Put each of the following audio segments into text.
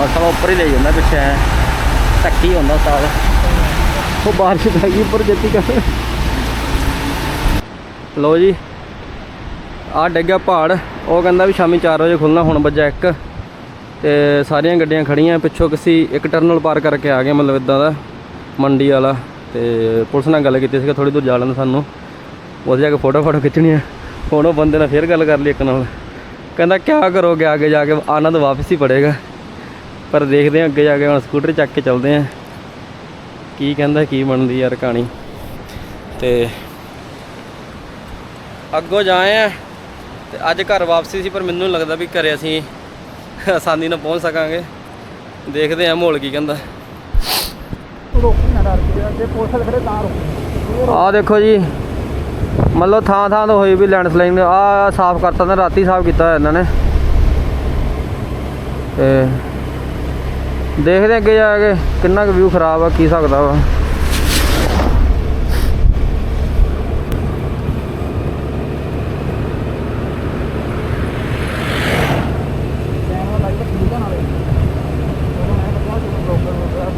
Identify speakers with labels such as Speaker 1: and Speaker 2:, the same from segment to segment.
Speaker 1: ਮੌਸਮ ਉੱਪਰ ਹੀ ਲੈ ਜਾਂਦਾ ਪਿੱਛੇ ਐਂ। ਧੱਕੀ ਹੁੰਦਾ ਸਾਲ। ਉਹ ਬਾਰਿਸ਼ ਪੈ ਗਈ ਉੱਪਰ ਜੱਤੀ ਕਰ। ਲੋ ਜੀ ਆ ਡਿੱਗਿਆ ਪਹਾੜ। ਉਹ ਕਹਿੰਦਾ ਵੀ ਸ਼ਾਮੀ 4 ਵਜੇ ਖੁੱਲਣਾ ਹੁਣ ਵੱਜਾ ਇੱਕ। ਤੇ ਸਾਰੀਆਂ ਗੱਡੀਆਂ ਖੜੀਆਂ ਪਿੱਛੋਂ ਕਿਸੇ ਇੱਕ ਟਰਨਲ ਪਾਰ ਕਰਕੇ ਆ ਗਏ ਮਤਲਬ ਇਦਾਂ ਦਾ, ਮੰਡੀ ਵਾਲਾ। ਤੇ ਪੁਲਿਸ ਨਾਲ ਗੱਲ ਕੀਤੀ ਸੀਗਾ ਥੋੜੀ ਦੂਰ ਜਾ ਲੈਣ ਸਾਨੂੰ। ਉਹਦੇ ਜਾ ਕੇ ਫੋਟੋ ਫੋਟੋ ਖਿੱਚਣੀ ਹੈ ਹੁਣ ਉਹ ਬੰਦੇ ਨਾਲ ਫੇਰ ਗੱਲ ਕਰ ਲਈ ਇੱਕ ਨਾਲ। ਕਹਿੰਦਾ, ਕਿਆ ਕਰੋਗੇ, ਅੱਗੇ ਜਾ ਕੇ ਆਨੰਦ ਵਾਪਸ ਹੀ ਪੜੇਗਾ। ਪਰ ਦੇਖਦੇ ਹਾਂ ਅੱਗੇ ਜਾ ਕੇ ਹੁਣ ਸਕੂਟਰ ਚੱਕ ਕੇ ਚੱਲਦੇ ਹਾਂ। ਕੀ ਕਹਿੰਦਾ, ਕੀ ਬਣਦੀ ਯਾਰ ਕਹਾਣੀ। ਤੇ ਅੱਗੋਂ ਜਾਏ ਆ ਤੇ ਅੱਜ ਘਰ ਵਾਪਸੀ ਸੀ, ਪਰ ਮੈਨੂੰ ਲੱਗਦਾ ਵੀ ਘਰੇ ਅਸੀਂ ਆਸਾਨੀ ਨਾਲ ਪਹੁੰਚ ਸਕਾਂਗੇ। ਦੇਖਦੇ ਆ ਮਾਹੌਲ ਕੀ ਕਹਿੰਦਾ।
Speaker 2: ਰੋਕੀ
Speaker 1: ਆ ਦੇਖੋ ਜੀ, ਮਤਲਬ ਥਾਂ ਥਾਂ ਤੋਂ ਹੋਈ ਵੀ ਲੈਂਡਸਲਾਈਡ ਆ ਸਾਫ਼ ਕਰਤਾ ਨਾ ਰਾਤੀ ਸਾਫ਼ ਕੀਤਾ ਇਹਨਾਂ ਨੇ। ਤੇ ਦੇਖਦੇ ਅੱਗੇ ਜਾ ਕੇ ਕਿੰਨਾ ਕੁ ਵਿਊ ਖਰਾਬ ਆ ਕੀ ਸਕਦਾ ਵਾ
Speaker 2: ਕੈਮਰਾ ਲਾਈਟ ਠੀਕ ਆ ਨਾਲੇ ਉਹ ਮੈਂ ਬਤਾ ਦੂੰ ਬ੍ਰੋਕਰ ਹੋ ਗਿਆ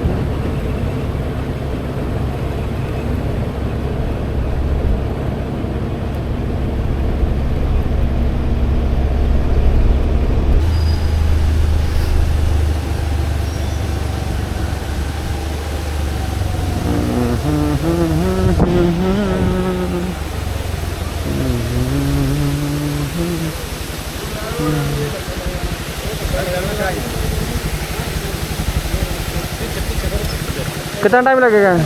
Speaker 1: कितना टाइम लगेगा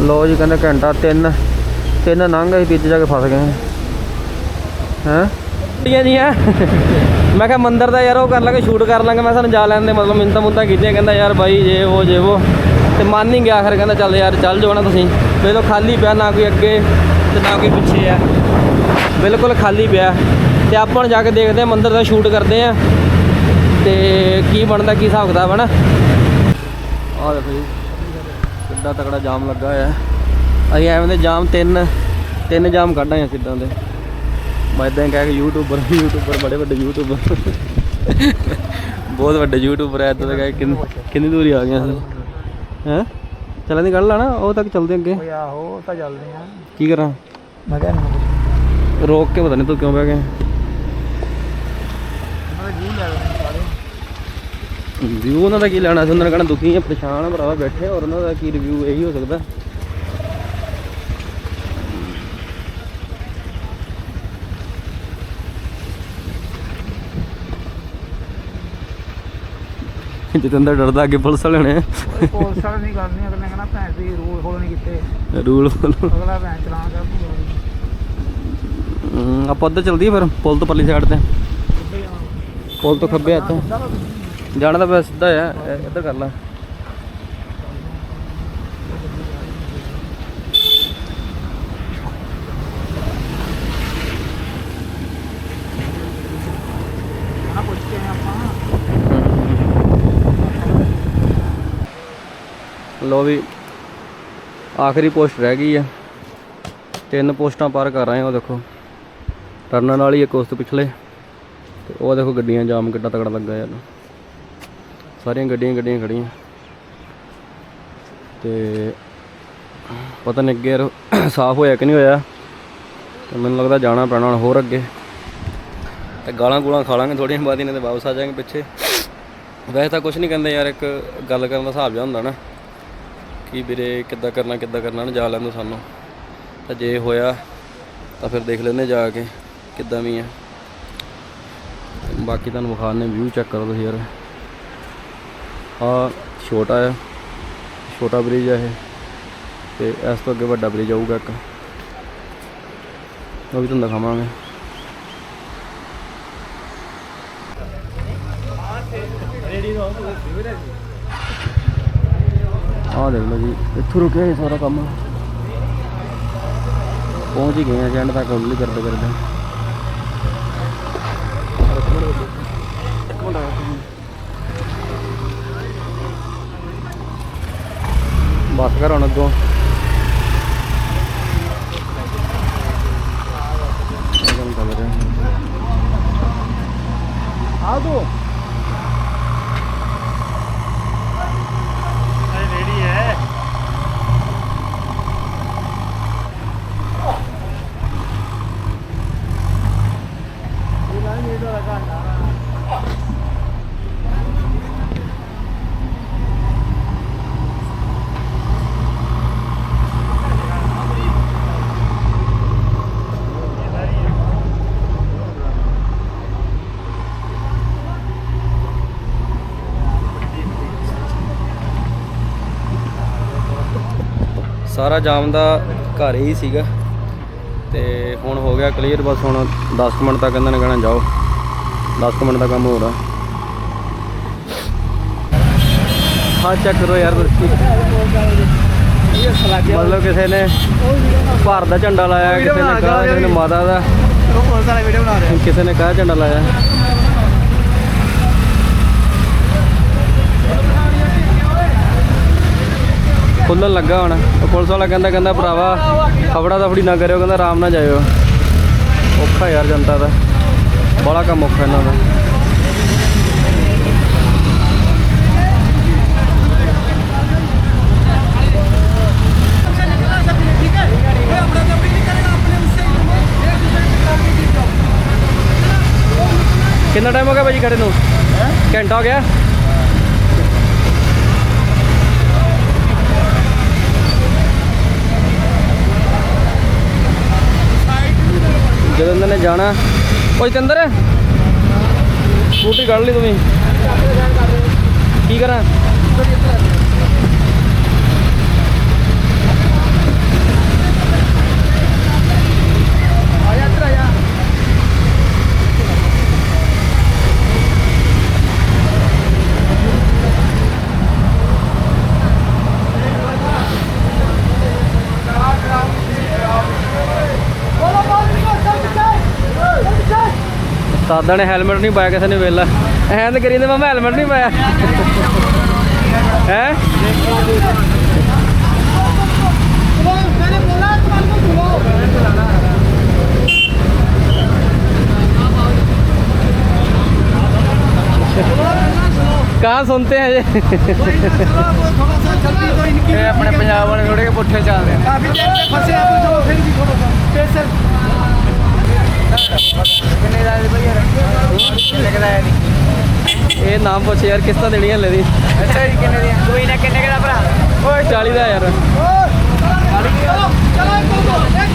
Speaker 1: ਲੋ ਜੀ ਕਹਿੰਦੇ ਘੰਟਾ ਤਿੰਨ ਤਿੰਨ ਲੰਘ ਗਏ ਵਿੱਚ ਜਾ ਕੇ ਫਸ ਗਏ ਹੈਂ ਟੀਆਂ ਜੀਆਂ ਮੈਂ ਕਿਹਾ ਮੰਦਿਰ ਦਾ ਯਾਰ ਉਹ ਕਰ ਲਾਂਗੇ ਸ਼ੂਟ ਕਰ ਲਾਂਗੇ ਮੈਂ ਸਾਨੂੰ ਜਾ ਲੈਣ ਦੇ ਮਤਲਬ ਮਿੰਤਾ ਮੁੰਤਾ ਕੀਤੀਆਂ ਕਹਿੰਦਾ ਯਾਰ ਬਾਈ ਜੇ ਉਹ ਜੇ ਉਹ ਤੇ ਮੰਨ ਨਹੀਂ ਗਿਆ ਆਖਰ ਕਹਿੰਦਾ ਚੱਲ ਯਾਰ ਚੱਲ ਜਾਓ ਨਾ ਤੁਸੀਂ। ਵੇਲੋ ਖਾਲੀ ਪਿਆ ਨਾ ਕੋਈ ਅੱਗੇ ਤੇ ਨਾ ਕੋਈ ਪਿੱਛੇ ਆ। ਬਿਲਕੁਲ ਖਾਲੀ ਪਿਆ। ਤੇ ਆਪਾਂ ਹੁਣ ਜਾ ਕੇ ਦੇਖਦੇ ਆ ਮੰਦਰ ਦਾ ਸ਼ੂਟ ਕਰਦੇ ਆ ਤੇ ਕੀ ਬਣਦਾ, ਕੀ ਹਿਸਾਬ ਕਿਤਾਬ ਹੈ ਨਾ। ਆਹ ਦੇਖੋ ਜੀ, ਕਿੱਡਾ ਤਕੜਾ ਜਾਮ ਲੱਗਾ ਹੋਇਆ। ਅਸੀਂ ਐਵੇਂ ਦੇ ਜਾਮ ਤਿੰਨ ਤਿੰਨ ਜਾਮ ਕੱਢਾਂ ਆ ਸਿੱਧਾਂ ਦੇ। ਮੈਂ ਇਦਾਂ ਕਹਿ ਕੇ ਯੂਟਿਊਬਰ ਯੂਟਿਊਬਰ ਬੜੇ ਵੱਡੇ ਯੂਟਿਊਬਰ ਬਹੁਤ ਵੱਡੇ ਯੂਟਿਊਬਰ ਐ ਇਦਾਂ ਦੇ ਕਹਿ ਕੇ ਕਿੰਨੀ ਕਿੰਨੀ ਦੂਰੀ ਆ ਗਏ ਅਸੀਂ ਹੈ? ਚੱਲਾਂ ਦੀ ਗੱਲ ਆ ਨਾ ਉਹ ਤੱਕ ਚੱਲਦੇ ਅੱਗੇ।
Speaker 2: ਓਏ ਆਹੋ ਤਾਂ ਚੱਲਦੇ ਆ।
Speaker 1: ਕੀ ਕਰਾਂ?
Speaker 2: ਮੈਂ ਕਿਹਾ ਨਹੀਂ
Speaker 1: ਰੋਕ ਕੇ ਪਤਾ ਨਹੀਂ ਤੂੰ ਕਿਉਂ ਬਹਿ ਗਿਆ।
Speaker 2: ਉਹਨਾਂ ਦੇ ਜੀ ਲੈ ਲੈਣੇ ਸਾਰੇ
Speaker 1: ਰਿਵਿਊ ਉਹਨਾਂ ਦਾ ਕੀ ਲੈਣਾ ਸੀ? ਉਹਨਾਂ ਨੇ ਕਹਿਣਾ ਦੁਖੀ ਆ ਪਰੇਸ਼ਾਨ ਆ ਭਰਾਵਾ ਬੈਠੇ ਔਰ ਉਹਨਾਂ ਦਾ ਕੀ ਰਿਵਿਊ ਇਹੀ ਹੋ ਸਕਦਾ। ਜਤਿੰਦਰ ਡਰਦਾ ਅੱਗੇ ਪੁਲਿਸ ਵਾਲੇ ਨੇ।
Speaker 2: ਪੁਲਿਸ ਵਾਲੇ ਨਹੀਂ ਕਰਨੀ ਅਗਲੇ ਨੇ ਕਹਿਣਾ ਭੈਣ ਦੀ ਰੂਲ ਫੋਲੋ ਨਹੀਂ ਕੀਤੇ।
Speaker 1: ਰੂਲ
Speaker 2: ਅਗਲਾ ਭੈਣ ਚਲਾਨ ਕਰ ਦੂਗਾ
Speaker 1: ਆਪਾਂ ਉੱਧਰ ਚਲਦੀ ਫਿਰ ਪੁਲ ਤੋਂ ਪਰਲੀ ਸਾਈਡ ਤੇ। ਪੁਲ ਤੋਂ ਖੱਬੇ ਹੱਥ ਜਾਣਾ ਤਾਂ ਬਸ ਸਿੱਧਾ ਆ ਇੱਧਰ ਕਰ ਲੈ
Speaker 2: ਨਾ ਪੁੱਛ ਕੇ ਆਏ ਆਪਾਂ
Speaker 1: ਲੋ ਵੀ, ਆਖਰੀ ਪੋਸਟ ਰਹਿ ਗਈ ਆ। ਤਿੰਨ ਪੋਸਟਾਂ ਪਾਰ ਕਰ ਰਹੇ ਉਹ ਦੇਖੋ। ਟਰਨਰ ਵਾਲੀ ਇੱਕ ਉਸ ਤੋਂ ਪਿਛਲੇ, ਤੇ ਉਹ ਦੇਖੋ ਗੱਡੀਆਂ ਜਾਮ ਕਿੱਡਾ ਤਕੜਾ ਲੱਗਾ ਯਾਰ ਸਾਰੀਆਂ ਗੱਡੀਆਂ ਗੱਡੀਆਂ ਖੜੀਆਂ। ਤੇ ਪਤਾ ਨਹੀਂ ਅੱਗੇ ਯਾਰ ਸਾਫ਼ ਹੋਇਆ ਕਿ ਨਹੀਂ ਹੋਇਆ। ਤੇ ਮੈਨੂੰ ਲੱਗਦਾ ਜਾਣਾ ਪੈਣਾ ਹੁਣ ਹੋਰ ਅੱਗੇ। ਤੇ ਗਾਲਾਂ ਗੂਲਾਂ ਖਾ ਲਾਂਗੇ ਥੋੜੀਆਂ ਬਾਅਦ ਇਹਨਾਂ ਦੇ ਵਾਪਸ ਆ ਜਾਾਂਗੇ ਪਿੱਛੇ। ਵੈਸੇ ਤਾਂ ਕੁਝ ਨਹੀਂ ਕਹਿੰਦੇ ਯਾਰ, ਇੱਕ ਗੱਲ ਕਰਨ ਦਾ ਹਿਸਾਬ ਜਿਹਾ ਹੁੰਦਾ ਨਾ। ਕਿ ਵੀਰੇ ਕਿੱਦਾਂ ਕਰਨਾ ਕਿੱਦਾਂ ਕਰਨਾ, ਨਾ ਜਾ ਲੈਂਦੇ ਸਾਨੂੰ। ਤਾਂ ਜੇ ਹੋਇਆ, ਤਾਂ ਫਿਰ ਦੇਖ ਲੈਂਦੇ ਜਾ ਕੇ ਕਿੱਦਾਂ ਵੀ ਆ। ਬਾਕੀ ਤੁਹਾਨੂੰ ਵਿਖਾਣੇ ਵਿਊ ਚੈੱਕ ਕਰੋ ਤੁਸੀਂ ਯਾਰ। ਆ ਛੋਟਾ ਆ, ਛੋਟਾ ਬ੍ਰਿਜ ਆ ਇਹ। ਤੇ ਇਸ ਤੋਂ ਅੱਗੇ ਵੱਡਾ ਬ੍ਰਿਜ ਆਊਗਾ ਇੱਕ। ਉਹ ਵੀ ਤੁਹਾਨੂੰ ਦਿਖਾਵਾਂਗੇ। ਆਹ ਦੇਖ ਲਓ ਜੀ, ਇੱਥੋਂ ਰੁਕਿਆ ਇਹ ਸਾਰਾ ਕੰਮ। ਪਹੁੰਚ ਗਏ ਆ ਜੈਂਡ ਤੱਕ ਉਲੀ ਕਰਦੇ ਕਰਦੇ। ਬਸ ਕਰ ਹੁਣ ਅੱਗੋਂ। ਸਾਰਾ ਜਾਮ ਦਾ ਘਰ ਹੀ ਸੀਗਾ। ਤੇ ਹੁਣ ਹੋ ਗਿਆ ਕਲੀਅਰ ਬਸ ਹੁਣ 10 ਕੁ ਮਿੰਟ ਤੱਕ ਇਹਨਾਂ ਨੇ ਕਹਿਣਾ ਜਾਓ। 10 ਕੁ ਮਿੰਟ ਦਾ ਕੰਮ ਹੋ ਰਿਹਾ ਹਾਂ ਚੈੱਕ ਕਰੋ ਯਾਰ ਮਤਲਬ ਕਿਸੇ ਨੇ ਭਾਰਤ ਦਾ ਝੰਡਾ ਲਾਇਆ ਕਿਸੇ ਨੇ ਕਹਾ ਕਿਸੇ ਨੇ ਮਾਤਾ ਦਾ। ਕਿਸੇ ਨੇ ਕਹਾ ਝੰਡਾ ਲਾਇਆ। ਖੁੱਲਣ ਲੱਗਾ ਹੁਣ। ਪੁਲਿਸ ਵਾਲਾ ਕਹਿੰਦਾ ਕਹਿੰਦਾ, ਭਰਾਵਾ, ਫਫੜਾ ਦਫੜੀ ਨਾ ਕਰਿਓ, ਕਹਿੰਦਾ, ਆਰਾਮ ਨਾਲ ਜਾਇਓ। ਔਖਾ ਯਾਰ ਜਨਤਾ ਦਾ। ਬੜਾ ਕੰਮ ਔਖਾ ਇਹਨਾਂ ਦਾ। ਕਿੰਨਾ ਟਾਈਮ ਹੋ ਗਿਆ ਭਾਜੀ ਖੜੇ ਨੂੰ? ਘੰਟਾ ਹੋ ਗਿਆ? ਜਦੋਂ ਇਹਨਾਂ ਨੇ ਜਾਣਾ। ਓਏ ਜਤਿੰਦਰ ਸਕੂਟੀ ਕੱਢ ਲਈ ਤੁਸੀਂ ਕੀ ਕਰਾਂ? ਸਾਦਾ ਨੇ ਹੈਲਮਟ ਨਹੀਂ ਪਾਇਆ ਕਿਸੇ ਨੇ ਵੇਲਾ। ਐਂ ਤਾਂ ਕਰੀ ਤੇ ਮੈਂ ਹੈਲਮਟ ਨਹੀਂ ਪਾਇਆ। ਹੈ? ਕਾਂ ਸੁਣਤੇ
Speaker 2: ਹੈ ਜੇ?
Speaker 1: ਇਹ ਆਪਣੇ ਪੰਜਾਬ ਵਾਲੇ ਥੋੜੇ ਪੁੱਠੇ ਚੱਲਦੇ ਆ।
Speaker 2: ਕਾਫੀ ਦੇਰ ਫਸੇ ਆ ਫਿਰ ਵੀ ਥੋੜਾ ਸਾ
Speaker 1: ਇਹ ਨਾਮ ਪੁੱਛ ਯਾਰ ਕਿਸ਼ਤਾਂ ਦੇਣੀਆਂ ਹਲੇ ਦੀ
Speaker 2: ਅੱਛਾ ਜੀ ਕਿੰਨੇ ਦੀ ਕੋਈ ਨਾ ਕਿੰਨੇ ਦਾ ਭਰਾ ਓਏ
Speaker 1: 40 ਦਾ ਯਾਰ ਓਏ ਚਲੋ ਚਲੋ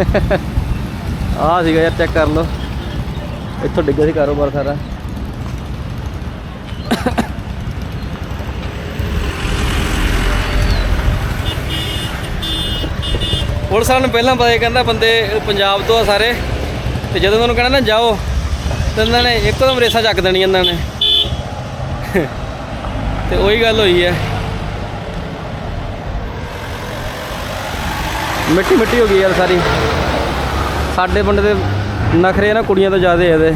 Speaker 1: ਆ ਸੀਗਾ ਯਾਰ ਚੈੱਕ ਕਰ ਲਓ। ਇੱਥੋਂ ਡਿੱਗਿਆ ਸੀ ਕਾਰੋਬਾਰ ਸਾਰਾ। ਪੁਲਿਸ ਵਾਲਿਆਂ ਨੂੰ ਪਹਿਲਾਂ ਪਤਾ ਕਹਿੰਦਾ ਬੰਦੇ ਪੰਜਾਬ ਤੋਂ ਆ ਸਾਰੇ। ਤੇ ਜਦੋਂ ਉਹਨਾਂ ਕਹਿੰਦਾ ਨਾ, ਜਾਓ, ਤੇ ਇਹਨਾਂ ਨੇ ਇੱਕਦਮ ਰੇਸਾਂ ਚੱਕ ਦੇਣੀ ਇਹਨਾਂ ਨੇ। ਤੇ ਉਹੀ ਗੱਲ ਹੋਈ ਹੈ। ਮਿੱਟੀ ਮਿੱਟੀ ਹੋ ਗਈ ਯਾਰ ਸਾਰੀ। ਸਾਡੇ ਪਿੰਡ ਦੇ ਨਖਰੇ ਨਾ ਕੁੜੀਆਂ ਤੋਂ ਜ਼ਿਆਦਾ ਇਹਦੇ।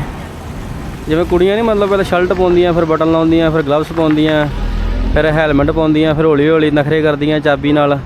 Speaker 1: ਜਿਵੇਂ ਕੁੜੀਆਂ ਨਹੀਂ ਮਤਲਬ ਪਹਿਲਾਂ ਸ਼ਰਟ ਪਾਉਂਦੀਆਂ, ਫਿਰ ਬਟਨ ਲਾਉਂਦੀਆਂ, ਫਿਰ ਗਲਵਸ ਪਾਉਂਦੀਆਂ, ਫਿਰ ਹੈਲਮਟ ਪਾਉਂਦੀਆਂ, ਫਿਰ ਹੌਲੀ ਹੌਲੀ ਨਖਰੇ ਕਰਦੀਆਂ ਚਾਬੀ ਨਾਲ।